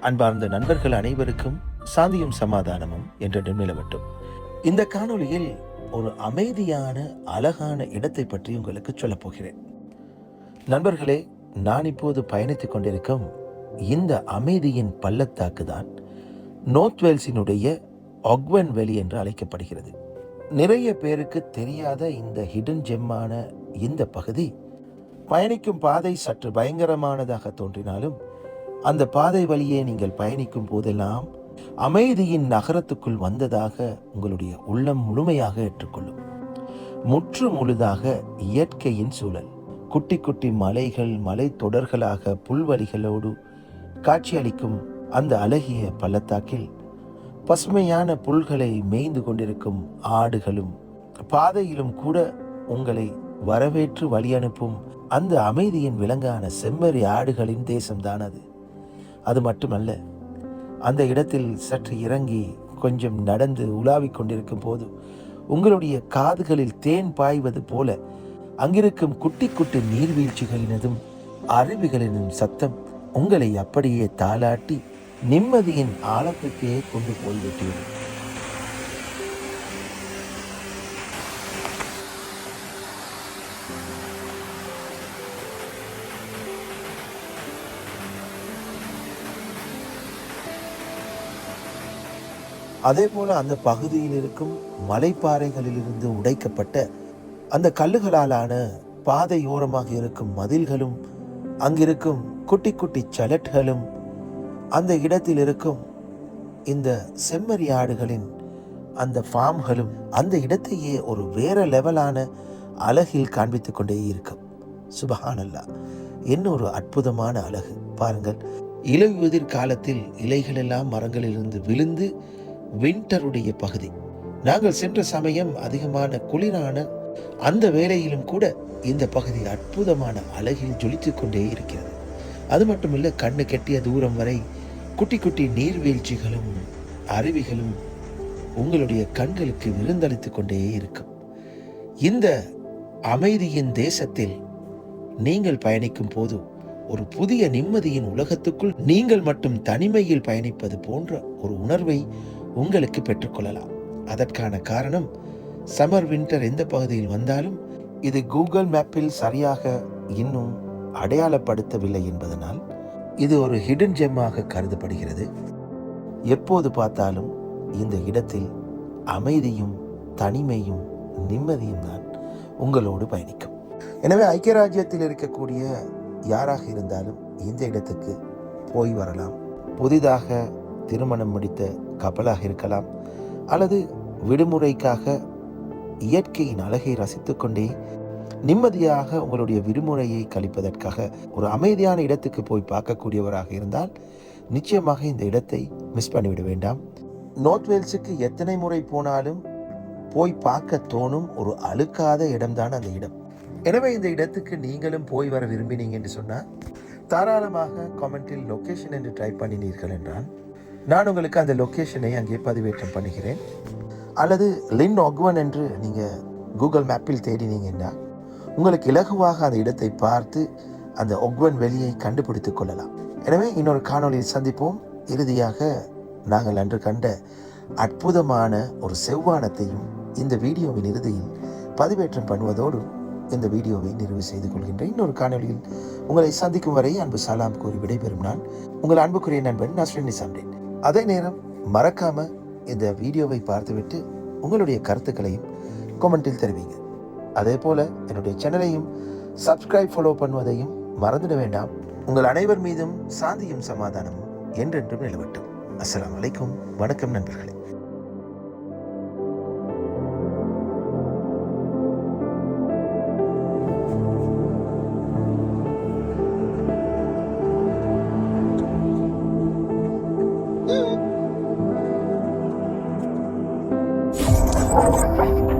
அன்பார்ந்த நண்பர்கள் அனைவருக்கும் சாந்தியும் சமாதானமும் என்று நிலவட்டும். இந்த காணொளியில் ஒரு அமைதியான அழகான இடத்தை பற்றி உங்களுக்கு சொல்லப் போகிறேன். நண்பர்களே நான் இப்போது பயணித்துக் கொண்டிருக்கும் இந்த அமைதியின் பள்ளத்தாக்கு தான் நோர்த் வேல்ஸினுடைய ஒக்வன் வெளி என்று அழைக்கப்படுகிறது. நிறைய பேருக்கு தெரியாத இந்த ஹிடன் ஜெம்மான இந்த பகுதி பயணிக்கும் பாதை சற்று பயங்கரமானதாக தோன்றினாலும் அந்த பாதை வழியே நீங்கள் பயணிக்கும் போதெல்லாம் அமைதியின் நகரத்துக்குள் வந்ததாக உங்களுடைய உள்ளம் முழுமையாக ஏற்றுக்கொள்ளும். முற்று முழுதாக இயற்கையின் சூழல். குட்டி குட்டி மலைகள் மலை தொடர்களாக புல்வெளிகளோடு காட்சியளிக்கும் அந்த அழகிய பள்ளத்தாக்கில் பசுமையான புல்களை மேய்ந்து கொண்டிருக்கும் ஆடுகளும் பாதையிலும் கூட உங்களை வரவேற்று வழி அனுப்பும் அந்த அமைதியின் விலங்கான செம்மறி ஆடுகளின் தேசம்தான் அது. அது மட்டுமல்ல அந்த இடத்தில் சற்று இறங்கி கொஞ்சம் நடந்து உலாவிக் கொண்டிருக்கும் போது உங்களுடைய காதுகளில் தேன் பாய்வது போல அங்கிருக்கும் குட்டி குட்டி நீர்வீழ்ச்சிகளினதும் அருவிகளினும் சத்தம் உங்களை அப்படியே தாளாட்டி நிம்மதியின் ஆழத்துக்கே கொண்டு போய்விட்டீர்கள். அதே போல் அந்த பகுதியில் இருக்கும் மலைப்பாறைகளிலிருந்து உடைக்கப்பட்ட அந்த கல்லுகளாலான பாதையோரமாக இருக்கும் மதில்களும் அங்கிருக்கும் குட்டி குட்டி சலட்களும் அந்த இடத்தில் இருக்கும் இந்த செம்மறி ஆடுகளின் அந்த ஃபார்ம்களும் அந்த இடத்தையே ஒரு வேற லெவலான அழகில் காண்பித்துக் கொண்டே இருக்கும். சுபஹானல்லா. என்ன ஒரு அற்புதமான அழகு. பாருங்கள். இலையுதிர் காலத்தில் இலைகள் எல்லாம் மரங்களிலிருந்து விழுந்து வின்டருடைய பகுதி. நாங்கள் சென்ற சமயம் அதிகமான குளிரான அந்த வேளையிலும் கூட இந்த பகுதி அற்புதமான அழகில் ஜொலித்து கொண்டே இருக்கிறது. அது மட்டுமில்ல கண்ணு கெட்டிய தூரம் வரை குட்டி குட்டி நீர்வீழ்ச்சிகளும் அருவிகளும் உங்களுடைய கண்களுக்கு விருந்தளித்து கொண்டே இருக்கும். இந்த அமைதியின் தேசத்தில் நீங்கள் பயணிக்கும் போது ஒரு புதிய நிம்மதியின் உலகத்துக்குள் நீங்கள் மட்டும் தனிமையில் பயணிப்பது போன்ற ஒரு உணர்வை உங்களுக்கு பெற்றுக்கொள்ளலாம். அதற்கான காரணம் சம்மர் வின்டர் எந்த பகுதியில் வந்தாலும் இது கூகுள் மேப்பில் சரியாக இன்னும் அடையாளப்படுத்தவில்லை என்பதனால் இது ஒரு ஹிடன் ஜெம்மாக கருதப்படுகிறது. எப்போது பார்த்தாலும் இந்த இடத்தில் அமைதியும் தனிமையும் நிம்மதியும் தான் உங்களோடு பயணிக்கும். எனவே ஐக்கிய ராஜ்யத்தில் இருக்கக்கூடிய யாராக இருந்தாலும் இந்த இடத்துக்கு போய் வரலாம். புதிதாக திருமணம் முடித்த கப்பலாக இருக்கலாம் அல்லது விடுமுறைக்காக இயற்கையின் அழகை ரசித்துக்கொண்டே நிம்மதியாக உங்களுடைய விடுமுறையை கழிப்பதற்காக ஒரு அமைதியான இடத்துக்கு போய் பார்க்கக்கூடியவராக இருந்தால் நிச்சயமாக இந்த இடத்தை மிஸ் பண்ணிவிட வேண்டாம். நோர்த் வேல்ஸுக்கு எத்தனை முறை போனாலும் போய் பார்க்க தோணும் ஒரு அழுக்காத இடம்தான் அந்த இடம். எனவே இந்த இடத்துக்கு நீங்களும் போய் வர விரும்பினீங்க என்று சொன்னால் தாராளமாக கமெண்டில் லொக்கேஷன் என்று டைப் பண்ணினீர்கள் என்றால் நான் உங்களுக்கு அந்த லொகேஷனை அங்கே பதிவேற்றம் பண்ணுகிறேன். அல்லது லின் ஒக்வன் என்று நீங்கள் கூகுள் மேப்பில் தேடினீங்கன்னா உங்களுக்கு இலகுவாக அந்த இடத்தை பார்த்து அந்த ஒக்வன் வெளியை கண்டுபிடித்துக் கொள்ளலாம். எனவே இன்னொரு காணொளியில் சந்திப்போம். இறுதியாக நாங்கள் அன்று கண்ட அற்புதமான ஒரு செவ்வானத்தையும் இந்த வீடியோவின் இறுதியில் பதிவேற்றம் பண்ணுவதோடு இந்த வீடியோவை நிறைவு செய்து கொள்கின்றேன். இன்னொரு காணொளியில் உங்களை சந்திக்கும் வரை அன்பு சலாம் கூறி விடைபெறும் நான் உங்கள் அன்புக்குரிய நண்பன் நஸ்ரின் சாம்ரேன் அதே நேரம் மறக்காமல் இந்த வீடியோவை பார்த்துவிட்டு உங்களுடைய கருத்துக்களையும் கொமெண்ட்டில் தெரிவிங்க. அதே போல் என்னுடைய சேனலையும் சப்ஸ்கிரைப் ஃபாலோ பண்ணுவதையும் மறந்துட வேண்டாம். உங்கள் அனைவர் மீதும் சாந்தியும் சமாதானமும் என்றென்றும் நிலவட்டும். அஸ்லாம் வலைக்கும் வணக்கம் நண்பர்களே. Thank.